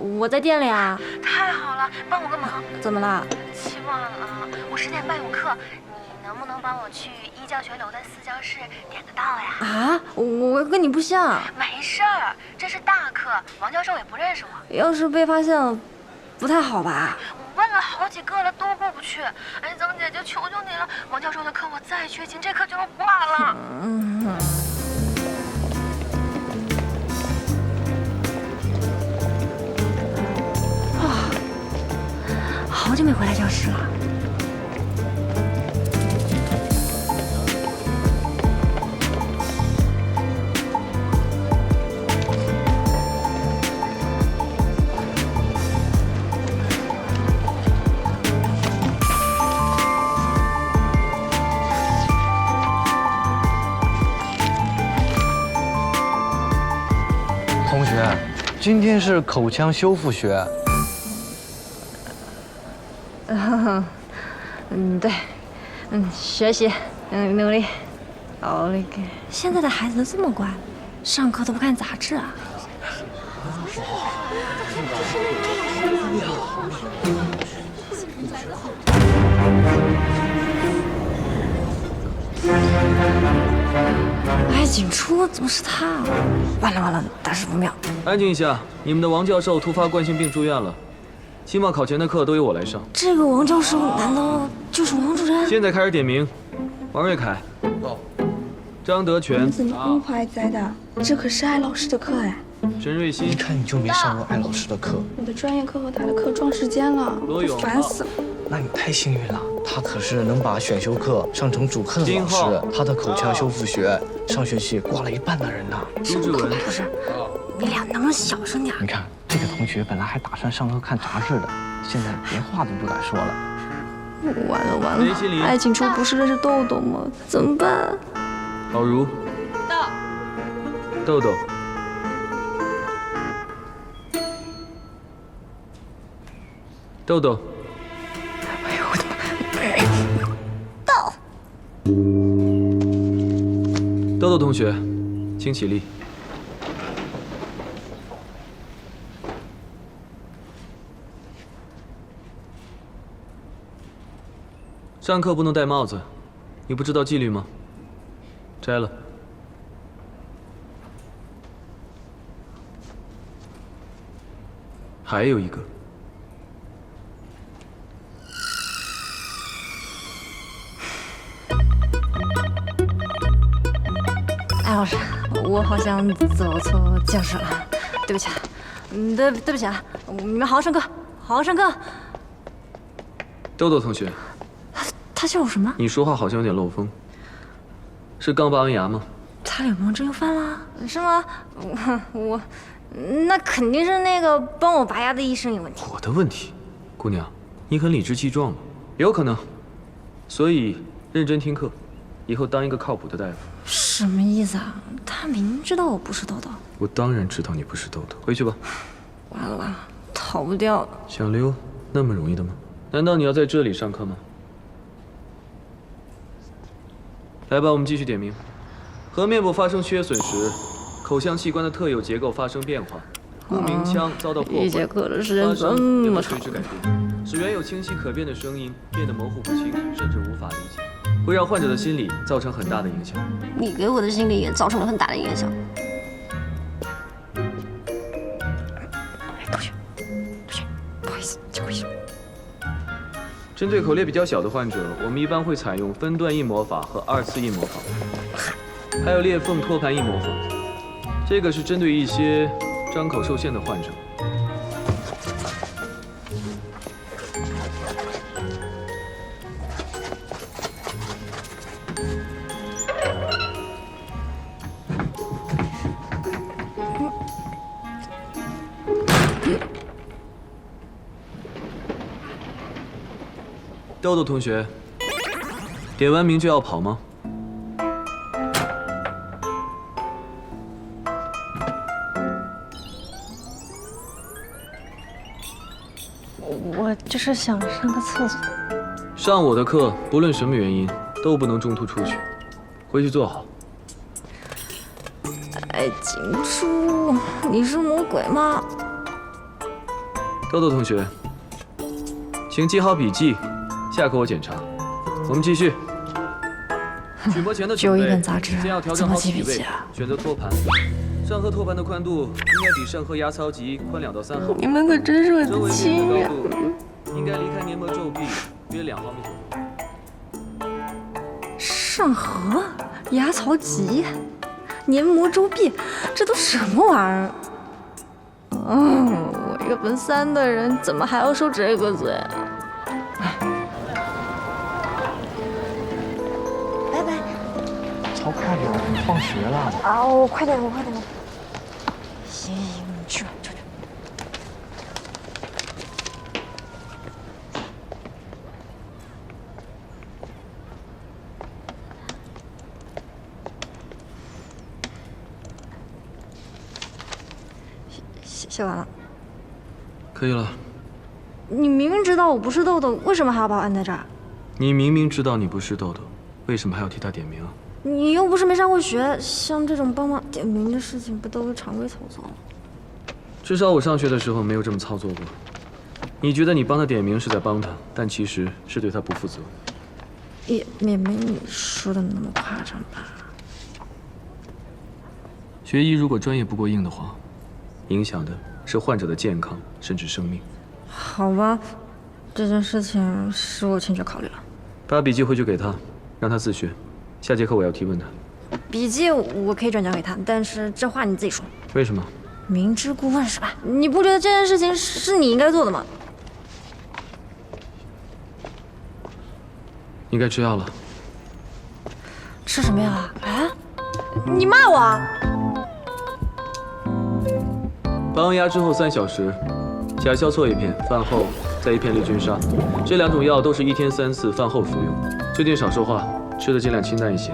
我在店里啊。太好了，帮我个忙。怎么了？七望啊，我十点半有课，你能不能帮我去一教学楼的四教室点个到呀？啊，我跟你不像。没事儿，这是大课，王教授也不认识我。要是被发现了，不太好吧？我问了好几个了，都过不去。哎，曾姐姐，求求你了，王教授的课我再缺勤，这课就要挂了。嗯。好久没回来教室了。同学今天是口腔修复学。嗯，对，嗯，学习，嗯，努力，奥利给。现在的孩子都这么乖，上课都不看杂志啊。哎景初怎么是他？完了完了，大事不妙！安静一下，你们的王教授突发冠心病住院了，期末考前的课都由我来上。这个王教授难道就是王主任？现在开始点名：王瑞凯，到；张德全，你怎么那么还在的？这可是艾老师的课哎。陈瑞希，一看你就没上过艾老师的课。我的专业课和他的课撞时间了，罗勇，烦死了。那你太幸运了，他可是能把选修课上成主课的老师。他的口腔修复学上学期挂了一半的人呢。朱志文，不是，你俩能不能小声点？你看这个同学本来还打算上课看杂志的，现在连话都不敢说了。完了完了，爱情初不是认识豆豆吗？怎么办？老如，到，豆豆。豆豆，哎呦我的妈！豆，豆豆同学，请起立。上课不能戴帽子，你不知道纪律吗？摘了。还有一个。哎老师，我好像走错教室了，对不起，嗯，对对不起啊，你们好好上课，好好上课。豆豆同学，他他叫我什么？你说话好像有点漏风，是刚拔完牙吗？他脸盲症又犯了，是吗？我 我，那肯定是那个帮我拔牙的医生有问题。我的问题，姑娘，你很理直气壮吗？有可能，所以认真听课。以后当一个靠谱的大夫。什么意思啊？他明知道我不是豆豆。我当然知道你不是豆豆。回去吧。完了完了，逃不掉了。想溜，那么容易的吗？难道你要在这里上课吗？来吧，我们继续点名。颌面部发生缺损时，口腔器官的特有结构发生变化，故鸣腔遭到破坏。一节课的时间这么长，随之改变，使原有清晰可辨的声音变得模糊不清，甚至无法理解。会让患者的心理造成很大的影响。你给我的心理也造成了很大的影响。针对口裂比较小的患者，我们一般会采用分段印模法和二次印模法，还有裂缝托盘印模法。这个是针对一些张口受限的患者。豆豆同学，点完名就要跑吗？我就是想上个厕所。上我的课，不论什么原因，都不能中途出去。回去坐好。哎景初，你是魔鬼吗？豆豆同学，请记好笔记，下课我检查。我们继续。取模前的只有一本杂志先要调整好体位选择托盘。上颌托盘的宽度应该比上颌牙槽棘宽两到三毫米，你们可真是我周围的边缘的亲人。高度应该离开黏膜皱壁约两毫米左右。上颌、牙槽棘、黏膜周壁，这都什么玩意儿？嗯，我一个本三的人，怎么还要受这个罪？拜放学了。啊，我快点，我快点。行行行，你去吧，去去。写写完了。可以了。你明明知道我不是豆豆，为什么还要把我按在这儿？你明明知道你不是豆豆，为什么还要替他点名啊？你又不是没上过学，像这种帮忙点名的事情，不都是常规操作吗？至少我上学的时候没有这么操作过。你觉得你帮他点名是在帮他，但其实是对他不负责。也也没你说的那么夸张吧？学医如果专业不过硬的话，影响的是患者的健康甚至生命。好吧，这件事情是我欠缺考虑了。把笔记回去给他，让他自学。下节课我要提问他。笔记我可以转交给他，但是这话你自己说。为什么？明知故问是吧？你不觉得这件事情是你应该做的吗？应该吃药了。吃什么药啊？啊？你骂我啊？拔完牙之后三小时，甲硝唑一片，饭后再一片利菌沙。这两种药都是一天三次，饭后服用。最近少说话，吃的尽量清淡一些。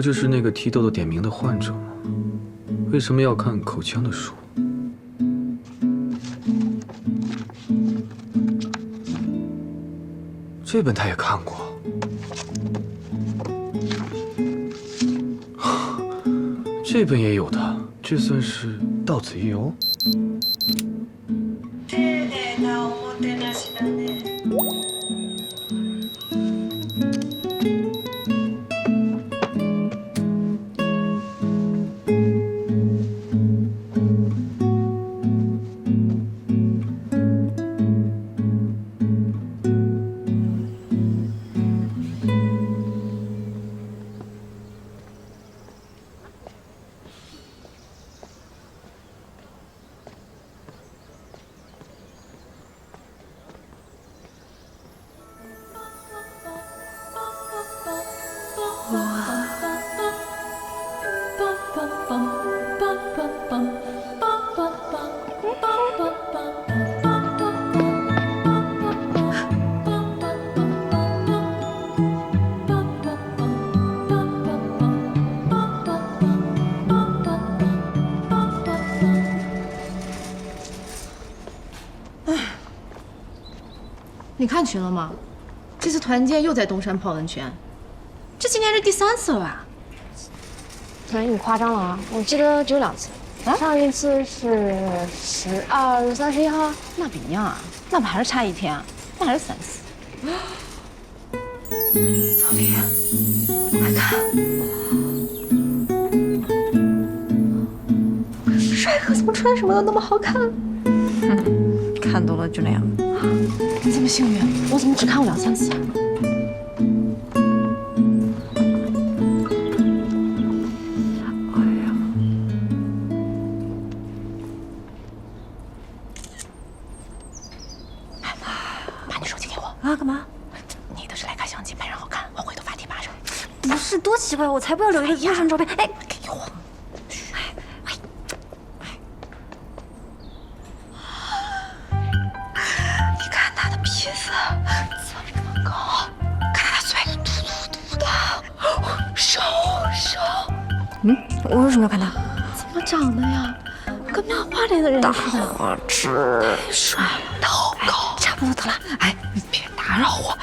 不就是那个替豆豆点名的患者吗？为什么要看口腔的书？这本他也看过。这本也有的，这算是到此一游。你看群了吗？这次团建又在东山泡温泉，这今年是第三次了吧？哎，你夸张了啊！我记得只有两次，上一次是十二、三十一号。那不一样啊，那不还是差一天啊？那还是三次。曹林，快看，帅哥怎么穿什么都那么好看？哼，看多了就那样。你这么幸运，我怎么只看过两三次啊？才不要留一个陌生照片。哎，给我。你看他的鼻子这么高，看他嘴嘟嘟嘟的，手手，嗯，我为什么要看他？怎么长的呀？跟漫画里的人似的。我吃。太帅了，头高。差不多得了。哎，你别打扰我。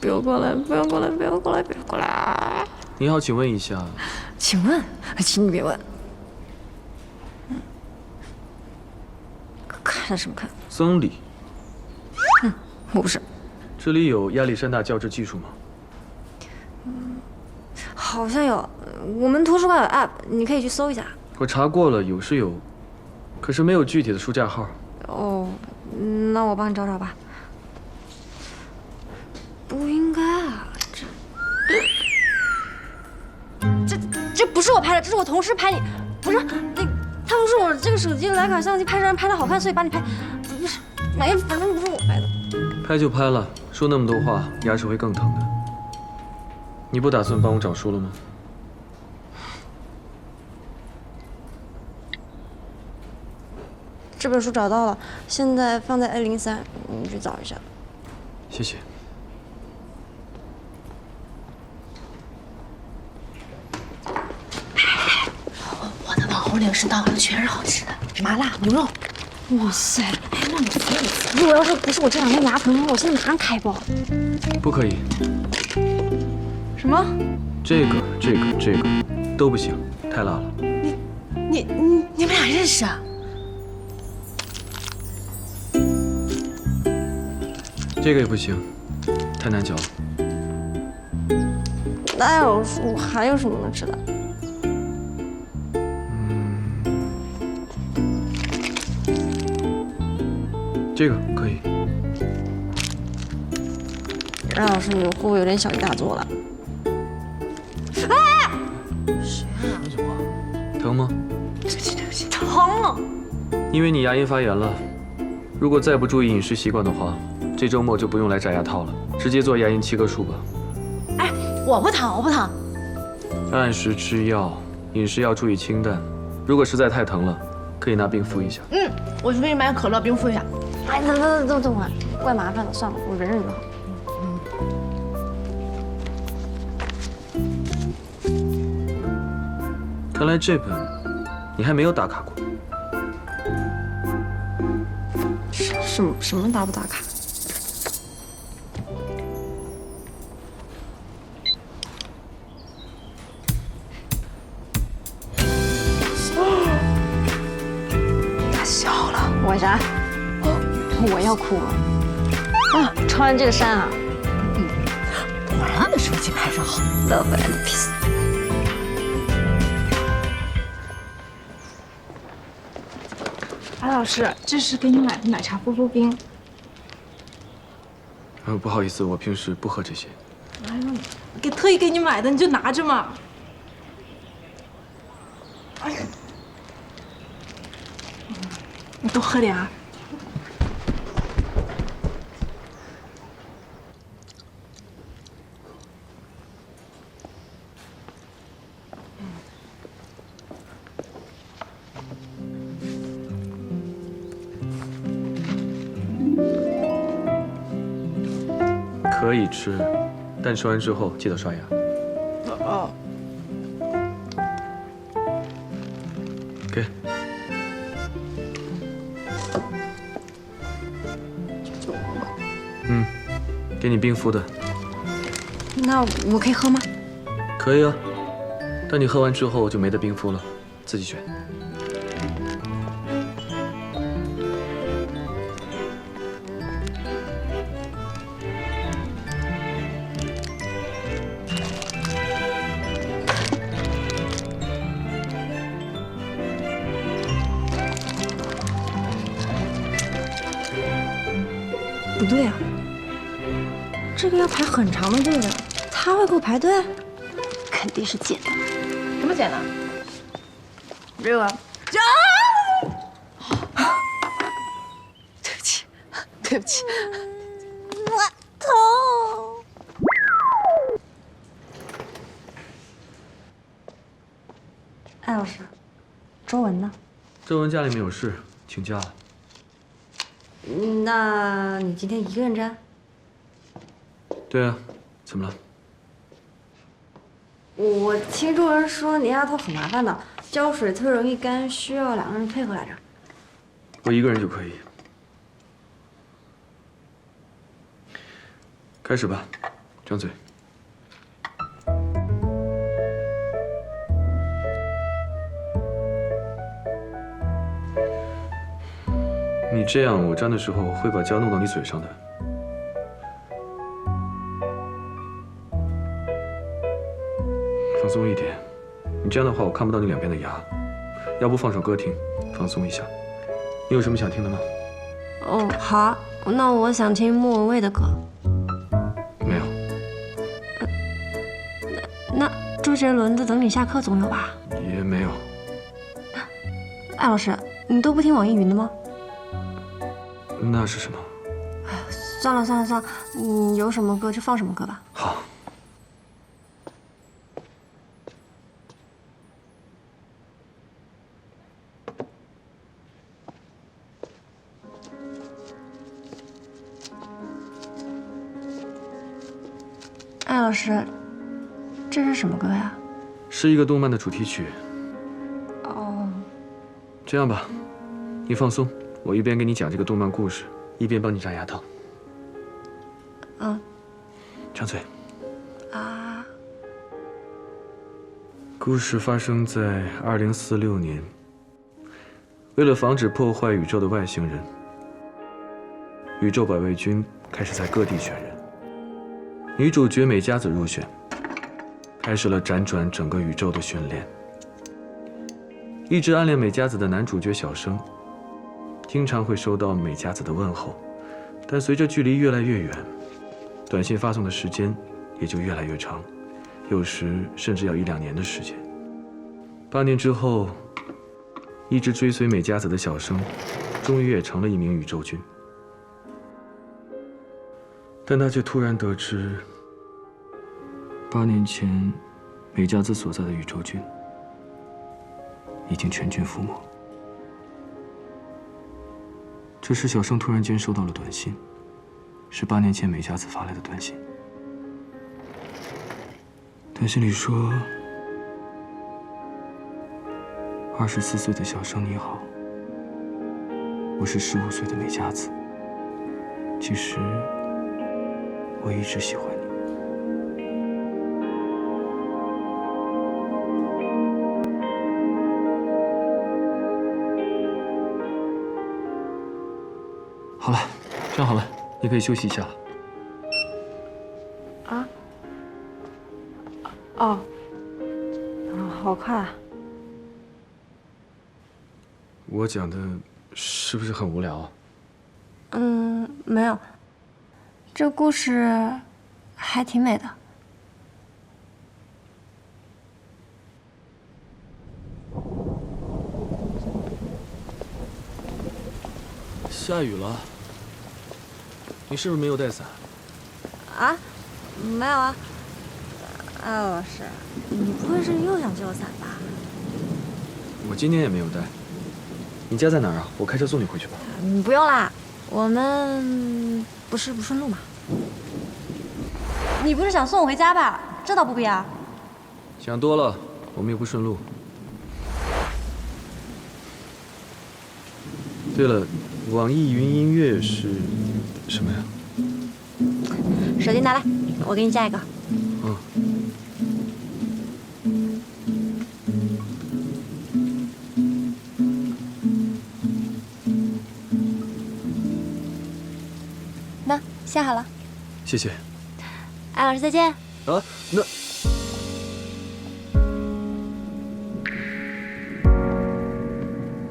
不要过来！不要过来！不要过来！不要过来！你好，请问一下，请问，请你别问。嗯看什么看？曾理，我不是。这里有亚历山大教制技术吗？好像有，我们图书馆有 app，你可以去搜一下。我查过了，有是有，可是没有具体的书架号。哦，那我帮你找找吧。不应该啊，这这这不是我拍的，这是我同事拍你，不是那他们说我这个手机徕卡相机拍照拍的好看，所以把你拍，不是，哎呀，反正不是我拍的。拍就拍了，说那么多话，牙齿会更疼的。你不打算帮我找书了吗？这本书找到了，现在放在 A 零三，你去找一下。谢谢。我零食到了，全是好吃的，麻辣牛肉。哇塞，哎，那你服你服！如果要是不是我这两天牙疼的话，我现在马上开包。不可以，什么？这个、这个、这个都不行，太辣了。你你你你们俩认识啊？这个也不行，太难嚼了。那有我还有什么能吃的？这个可以。任老师，你会不会有点小题大做了？啊！谁啊疼吗？对不起，对不起疼了！因为你牙龈发炎了，如果再不注意饮食习惯的话，这周末就不用来摘牙套了，直接做牙龈切割术吧。哎我不疼，我不疼。按时吃药，饮食要注意清淡。如果实在太疼了，可以拿冰敷一下。嗯，我去给你买可乐冰敷一下。哎，等等等等会儿，怪麻烦的，算了，我忍忍就好。看来这本你还没有打卡过。什么什么打不打卡？要哭了。啊，穿完这个衫啊果然的手机拍照好。，Love and Peace。白老师，这是给你买的奶茶波波冰。呃，不好意思，我平时不喝这些。给特意给你买的，你就拿着嘛。哎呀，你多喝点啊。可以吃，但吃完之后记得刷牙。哦。给。嗯，给你冰敷的，那我可以喝吗？可以啊。但你喝完之后就没得冰敷了，自己选。不对啊，这个要排很长的队的，他会给我排队？肯定是捡的。什么捡的？这个对不起，对不起。痛。艾老师，周文呢？周文家里面有事，请假了。嗯那你今天一个人站？对啊，怎么了？我听众人说你丫头很麻烦的，浇水特容易干，需要两个人配合来着。我一个人就可以。开始吧，张嘴。你这样，我粘的时候会把胶弄到你嘴上的。放松一点，你这样的话，我看不到你两边的牙。要不放首歌听，放松一下。你有什么想听的吗？哦，好啊，那我想听莫文蔚的歌。没有，那周杰伦的《等你下课》总有吧？也没有。艾老师，你都不听网易云的吗？那是什么？算了算了算了，你有什么歌就放什么歌吧。好。艾老师，这是什么歌呀？是一个动漫的主题曲。哦，这样吧，你放松，我一边给你讲这个动漫故事，一边帮你扎牙套。嗯。张嘴。啊。故事发生在二零四六年。为了防止破坏宇宙的外星人，宇宙保卫军开始在各地选人。女主角美佳子入选，开始了辗转整个宇宙的训练。一直暗恋美佳子的男主角小生，经常会收到美佳子的问候，但随着距离越来越远，短信发送的时间也就越来越长，有时甚至要一两年的时间。八年之后，一直追随美佳子的小生，终于也成了一名宇宙军。但他却突然得知，八年前美佳子所在的宇宙军已经全军覆没。这时，小生突然间收到了短信，是八年前美佳子发来的短信。短信里说：“二十四岁的小生你好，我是十五岁的美佳子。其实……”我一直喜欢站好了，你可以休息一下了。啊？哦，好快啊！我讲的是不是很无聊啊？嗯，没有。这故事还挺美的。下雨了，你是不是没有带伞？啊？没有啊。艾老师，你不会是又想借我伞吧？我今天也没有带。你家在哪儿啊？我开车送你回去吧。嗯，不用啦，我们不是不顺路吗？你不是想送我回家吧？这倒不必啊。想多了，我们又不顺路。对了，网易云音乐是什么呀？手机拿来，我给你加一个。嗯。那下好了。谢谢。艾老师再见。啊，那。